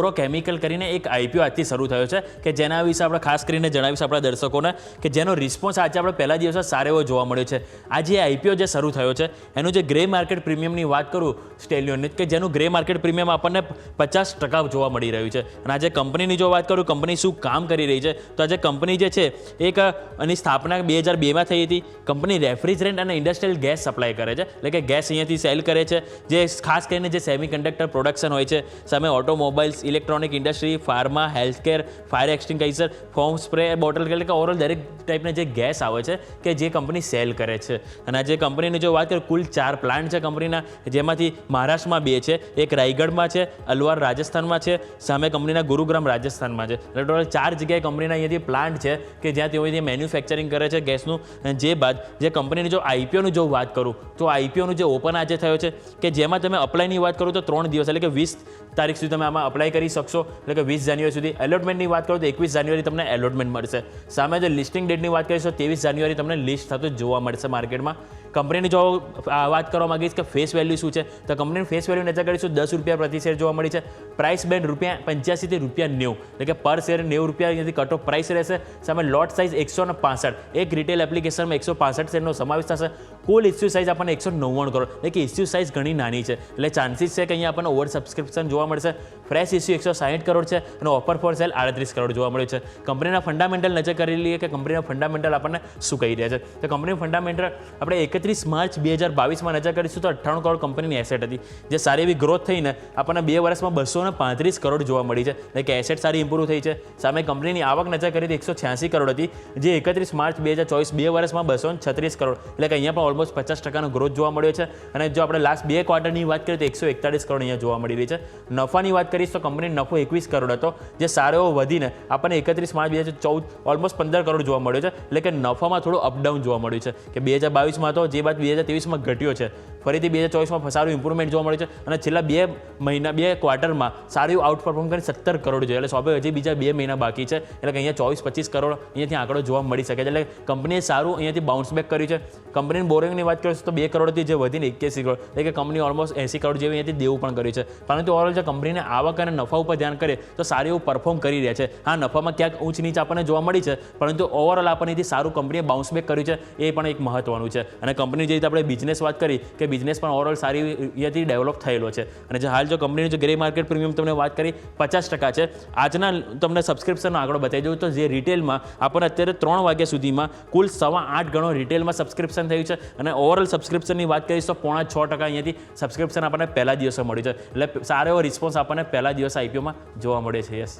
Chemical કરીને એક IPO આજથી શરૂ થયો છે કે જેના વિશે આપણે ખાસ કરીને જણાવીશું આપણા દર્શકોને કે જેનો રિસ્પોન્સ આજે આપણે પહેલા દિવસે સારો એવો જોવા મળ્યો છે. આજે આઈપીઓ જે શરૂ થયો છે, એનું જે ગ્રે માર્કેટ પ્રીમિયમની વાત કરું સ્ટેલિયોનની કે જેનું ગ્રે માર્કેટ પ્રીમિયમ આપણને પચાસ ટકા જોવા મળી રહ્યું છે. અને આજે કંપનીની જો વાત કરું કંપની શું કામ કરી રહી છે, તો આજે કંપની જે છે, એક એની સ્થાપના બે હજાર બેમાં થઈ હતી. કંપની રેફ્રિજરેન્ટ અને ઇન્ડસ્ટ્રીયલ ગેસ સપ્લાય કરે છે. એટલે કે ગેસ અહીંયાથી સેલ કરે છે. જે ખાસ કરીને જે સેમી કન્ડક્ટર પ્રોડક્શન હોય છે, સામે automobiles electronic industry pharma healthcare fire extinguisher form spray bottle એટલે કે ઓવરઓલ દરેક ટાઈપના જે ગેસ આવે છે કે જે કંપની સેલ કરે છે. અને જે કંપનીની જો વાત કરીએ, કુલ ચાર પ્લાન્ટ છે કંપનીના જેમાંથી મહારાષ્ટ્રમાં બે છે, એક રાયગઢમાં છે, અલવાર રાજસ્થાનમાં છે, સામે કંપનીના ગુરુગ્રામ રાજસ્થાનમાં છે. એટલે ટોટલ ચાર જગ્યાએ કંપનીના અહીંયાથી પ્લાન્ટ છે કે જ્યાં તેઓ અહીંયા મેન્યુફેક્ચરિંગ કરે છે ગેસનું. જે બાદ જે કંપનીની જો આઈપીઓની જો વાત કરું, તો આઈપીઓનું જે ઓપન આજે થયો છે કે જેમાં તમે અપ્લાયની વાત કરો તો ત્રણ દિવસ, એટલે કે વીસ તારીખ સુધી તમે આમાં અપ્લાય કરી શકશો? એટલે કે વીસ જાન્યુઆરી સુધી એલોટમેન્ટની વાત કરો તો એકવીસ જાન્યુઆરી તમને એલોટમેન્ટ મળશે. સામે જો લિસ્ટિંગ ડેટની વાત કરીશું તો ત્રેવીસ જાન્યુઆરી તમને લિસ્ટ થતું જોવા મળશે માર્કેટમાં કંપનીની જો વાત કરવા માંગીશ કે ફેસ વેલ્યુ શું છે, તો કંપનીની ફેસ વેલ્યુ નજર કરીશું, દસ રૂપિયા પ્રતિ શેર જોવા મળી છે. પ્રાઇસ બેન્ડ રૂપિયા પંચ્યાસીથી રૂપિયા નેવું. એટલે કે પર શેર નેવું રૂપિયા અહીંયાથી કટ ઓફ પ્રાઇસ રહેશે. સામે લોટ સાઇઝ એકસો ને પાસઠ. એક રિટેલ એપ્લિકેશનમાં એકસો પાસઠ શેરનો સમાવેશ થશે. કુલ ઇસ્યુ સાઇઝ આપણને એકસો નવ્વાણું કરોડ. એટલે કે ઇસ્યુ સાઇઝ ઘણી નાની છે. એટલે ચાન્સીસ છે કે અહીંયા આપણને ઓવર સબસ્ક્રિપ્શન જોવા મળશે. ફ્રેશ ઇસ્યુ એકસો સાહીઠ કરોડ છે અને ઓફર ફોર સેલ આડત્રીસ કરોડ જોવા મળ્યું છે. કંપનીના ફંડામેન્ટલ નજર કરી લઈએ કે કંપનીના ફંડામેન્ટલ આપણને શું કહી રહ્યા છે? તો કંપનીનું ફંડામેન્ટલ આપણે એકત્રીસ માર્ચ બે હજાર બાવીસમાં નજર કરીશું તો અઠ્ઠાણું કરોડ કંપનીની એસેટ હતી, જે સારી એવી ગ્રોથ થઈને આપણને બે વર્ષમાં બસો પાંત્રીસ કરોડ જોવા મળી છે. એટલે કે એસેટ સારી ઇમ્પ્રૂવ થઈ છે. સામે કંપનીની આવક નજર કરી તો એકસો છ્યાસી કરોડ હતી, જે એકત્રીસ માર્ચ બે હજાર ચોવીસ બે વર્ષમાં બસો છત્રીસ કરોડ, એટલે કે અહીંયા પણ ઓલમોસ્ટ પચાસ ટકાનો ગ્રોથ જોવા મળ્યો છે. અને જો આપણે લાસ્ટ બે ક્વાર્ટરની વાત કરીએ તો એકસો એકતાલીસ કરોડ અહીંયા જોવા મળી રહી છે. નફાની વાત કરીશ તો કંપની નફો એકવીસ કરોડ હતો, જે સારો એવો વધીને આપણને એકત્રીસ માર્ચ બે હજાર ચૌદ ઓલમોસ્ટ પંદર કરોડ જોવા મળ્યો છે. એટલે કે નફામાં થોડું અપડાઉન જોવા મળ્યું છે. કે બે હજાર બાવીસમાં હતો જે બાદ બે હજાર ત્રેવીસમાં ઘટ્યો છે. ફરીથી બે હજાર ચોવીસમાં સારું ઇમ્પ્રુવમેન્ટ જોવા મળ્યું છે અને છેલ્લા બે મહિના, બે ક્વાર્ટરમાં સારું આઉટ પરફોર્મ કરીને સત્તર કરોડ જોઈએ એટલે સ્વાભાવિક હજી બીજા બે મહિના બાકી છે. એટલે કે અહીંયા ચોવીસ પચીસ કરોડ અહીંયાથી આંકડો જોવા મળી શકે છે. એટલે કંપનીએ સારું અહીંયાથી બાઉન્સ બેક કર્યું છે. કંપનીની બોરિંગની વાત કરીશું તો બે કરોડથી જે વધીને એક્યાસી કરોડ. એટલે કે કંપની ઓલમોસ્ટ એસી કરોડ જેવી અહીંયાથી દેવું પણ કર્યું છે. પરંતુ ઓવરઓલ જે કંપનીને આવક અને નફા ઉપર ધ્યાન કરીએ તો સારું એવું પરફોર્મ કરી રહ્યા છે. હા, નફામાં ક્યાંક ઊંચ નીચ આપણને જોવા મળી છે. પરંતુ ઓવરઓલ આપણને સારું કંપનીએ બાઉન્સ બેક કર્યું છે. એ પણ એક મહત્વનું છે. અને કંપની જે રીતે આપણે બિઝનેસ વાત કરી કે બિઝનેસ પણ ઓવરઓલ સારી રીતે ડેવલપ થયેલો છે. અને જે હાલ જો કંપનીનું જે ગ્રે માર્કેટ પ્રીમિયમ તમને વાત કરી, પચાસ ટકા છે. આજના તમને સબસ્ક્રિપ્શનનો આંકડો બતાવી દઉં તો જે રિટેલમાં આપણને અત્યારે ત્રણ વાગ્યા સુધીમાં કુલ સવા આઠ ગણો રિટેલમાં સબસ્ક્રિપ્શન થયું છે. અને ઓવરઓલ સબસ્ક્રિપ્શનની વાત કરીશ તો પોણા છ ટકા અહીંયાથી સબસ્ક્રિપ્શન આપણને પહેલા દિવસે મળ્યું છે. એટલે સારો એવો રિસ્પોન્સ આપણને પહેલા દિવસે આઈપીઓમાં જોવા મળે છે. યસ